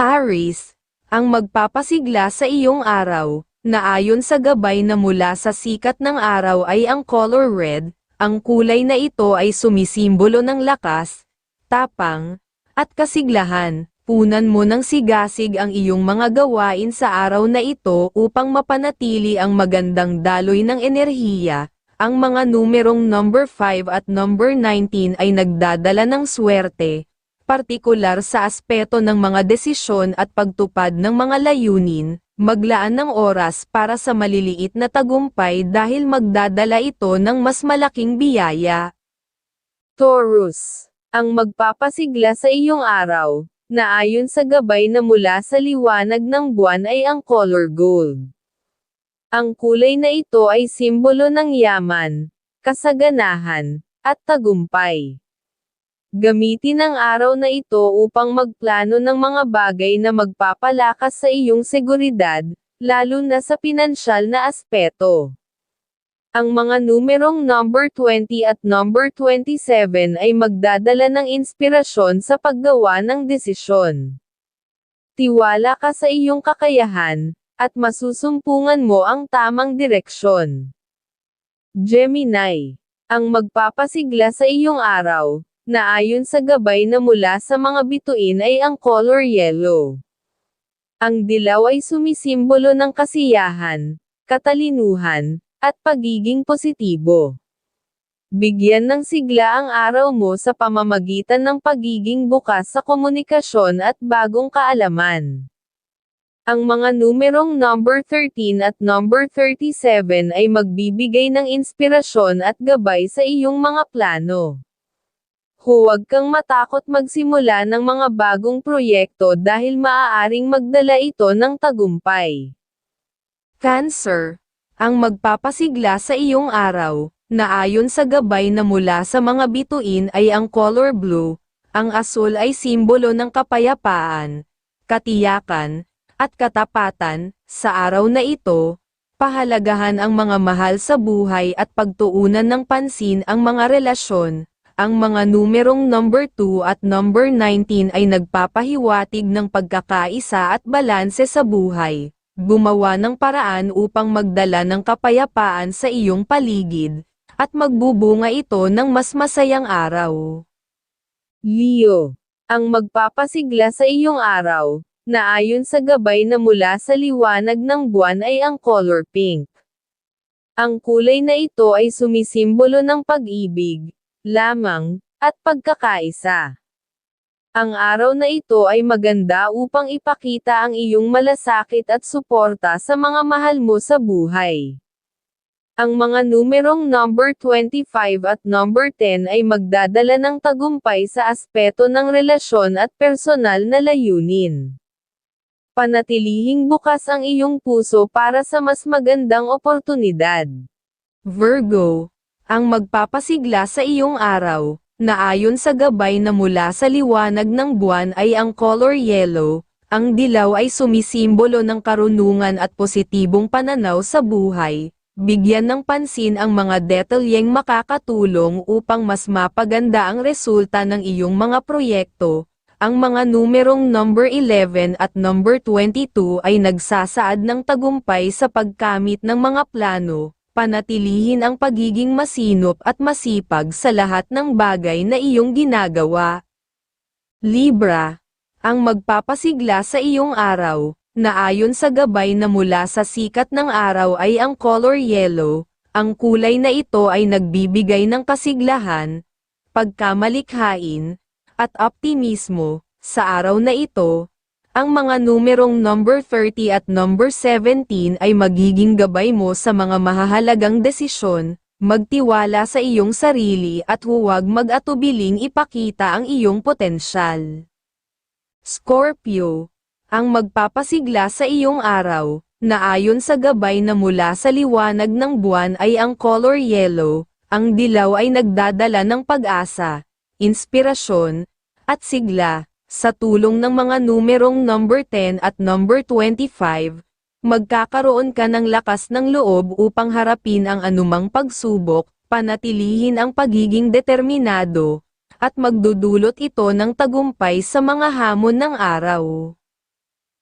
Aris, ang magpapasigla sa iyong araw, na ayon sa gabay na mula sa sikat ng araw ay ang color red, ang kulay na ito ay sumisimbolo ng lakas, tapang, at kasiglahan. Punan mo ng sigasig ang iyong mga gawain sa araw na ito upang mapanatili ang magandang daloy ng enerhiya. Ang mga numerong number 5 at number 19 ay nagdadala ng swerte, partikular sa aspeto ng mga desisyon at pagtupad ng mga layunin, maglaan ng oras para sa maliliit na tagumpay dahil magdadala ito ng mas malaking biyaya. Taurus, ang magpapasigla sa iyong araw, na ayon sa gabay na mula sa liwanag ng buwan ay ang color gold. Ang kulay na ito ay simbolo ng yaman, kasaganahan, at tagumpay. Gamitin ang araw na ito upang magplano ng mga bagay na magpapalakas sa iyong seguridad, lalo na sa pinansyal na aspeto. Ang mga numerong number 20 at number 27 ay magdadala ng inspirasyon sa paggawa ng desisyon. Tiwala ka sa iyong kakayahan, at masusumpungan mo ang tamang direksyon. Gemini. Ang magpapasigla sa iyong araw, na ayon sa gabay na mula sa mga bituin ay ang color yellow. Ang dilaw ay sumisimbolo ng kasiyahan, katalinuhan, at pagiging positibo. Bigyan ng sigla ang araw mo sa pamamagitan ng pagiging bukas sa komunikasyon at bagong kaalaman. Ang mga numerong number 13 at number 37 ay magbibigay ng inspirasyon at gabay sa iyong mga plano. Huwag kang matakot magsimula ng mga bagong proyekto dahil maaaring magdala ito ng tagumpay. Cancer ang magpapasigla sa iyong araw, na ayon sa gabay na mula sa mga bituin ay ang color blue, ang asul ay simbolo ng kapayapaan, katiyakan, at katapatan, sa araw na ito, pahalagahan ang mga mahal sa buhay at pagtuunan ng pansin ang mga relasyon, ang mga numerong number 2 at number 19 ay nagpapahiwatig ng pagkakaisa at balanse sa buhay gumawa ng paraan upang magdala ng kapayapaan sa iyong paligid, at magbubunga ito ng mas masayang araw. Leo, ang magpapasigla sa iyong araw, na ayon sa gabay na mula sa liwanag ng buwan ay ang color pink. Ang kulay na ito ay sumisimbolo ng pag-ibig, lamang, at pagkakaisa. Ang araw na ito ay maganda upang ipakita ang iyong malasakit at suporta sa mga mahal mo sa buhay. Ang mga numerong number 25 at number 10 ay magdadala ng tagumpay sa aspeto ng relasyon at personal na layunin. Panatilihing bukas ang iyong puso para sa mas magandang oportunidad. Virgo, ang magpapasigla sa iyong araw, na ayon sa gabay na mula sa liwanag ng buwan ay ang color yellow, ang dilaw ay sumisimbolo ng karunungan at positibong pananaw sa buhay. Bigyan ng pansin ang mga detalyeng makakatulong upang mas mapaganda ang resulta ng iyong mga proyekto. Ang mga numerong number 11 at number 22 ay nagsasaad ng tagumpay sa pagkamit ng mga plano, panatilihin ang pagiging masinop at masipag sa lahat ng bagay na iyong ginagawa. Libra, ang magpapasigla sa iyong araw, na ayon sa gabay na mula sa sikat ng araw ay ang color yellow, ang kulay na ito ay nagbibigay ng kasiglahan, pagkamalikhain, at optimismo, sa araw na ito, ang mga numerong number 30 at number 17 ay magiging gabay mo sa mga mahahalagang desisyon, magtiwala sa iyong sarili at huwag mag-atubiling ipakita ang iyong potensyal. Scorpio, ang magpapasigla sa iyong araw, na ayon sa gabay na mula sa liwanag ng buwan ay ang color yellow, ang dilaw ay nagdadala ng pag-asa, inspirasyon, at sigla sa tulong ng mga numerong number 10 at number 25, magkakaroon ka ng lakas ng loob upang harapin ang anumang pagsubok, panatilihin ang pagiging determinado, at magdudulot ito ng tagumpay sa mga hamon ng araw.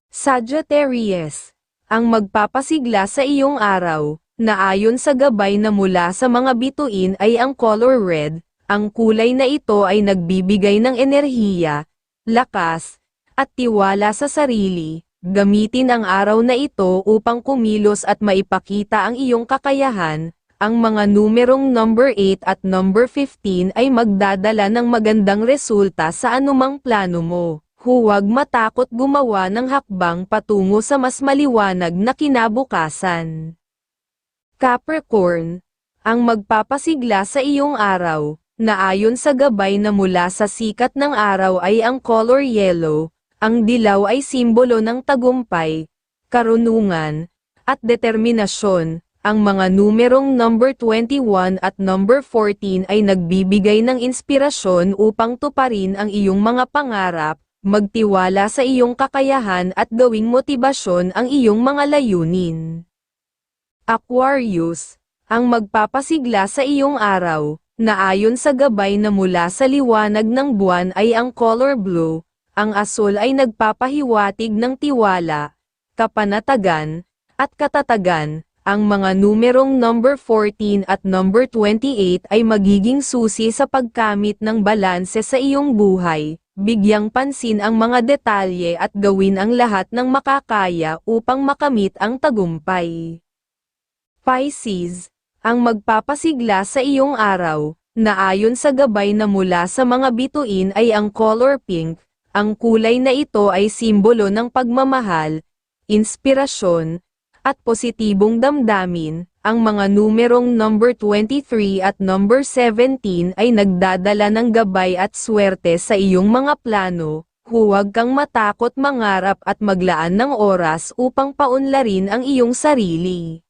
Sagittarius. Ang magpapasigla sa iyong araw, na ayon sa gabay na mula sa mga bituin ay ang color red, ang kulay na ito ay nagbibigay ng enerhiya, lakas, at tiwala sa sarili. Gamitin ang araw na ito upang kumilos at maipakita ang iyong kakayahan. Ang mga numerong number 8 at number 15 ay magdadala ng magandang resulta sa anumang plano mo. Huwag matakot gumawa ng hakbang patungo sa mas maliwanag na kinabukasan. Capricorn, ang magpapasigla sa iyong araw, na ayon sa gabay na mula sa sikat ng araw ay ang color yellow, ang dilaw ay simbolo ng tagumpay, karunungan, at determinasyon. Ang mga numerong number 21 at number 14 ay nagbibigay ng inspirasyon upang tuparin ang iyong mga pangarap, magtiwala sa iyong kakayahan at gawing motibasyon ang iyong mga layunin. Aquarius, ang magpapasigla sa iyong araw, na ayon sa gabay na mula sa liwanag ng buwan ay ang color blue, ang asul ay nagpapahiwatig ng tiwala, kapanatagan, at katatagan. Ang mga numerong number 14 at number 28 ay magiging susi sa pagkamit ng balanse sa iyong buhay. Bigyang pansin ang mga detalye at gawin ang lahat ng makakaya upang makamit ang tagumpay. Pisces, ang magpapasigla sa iyong araw, na ayon sa gabay na mula sa mga bituin ay ang color pink, ang kulay na ito ay simbolo ng pagmamahal, inspirasyon, at positibong damdamin, ang mga numerong number 23 at number 17 ay nagdadala ng gabay at swerte sa iyong mga plano, huwag kang matakot mangarap at maglaan ng oras upang paunlarin ang iyong sarili.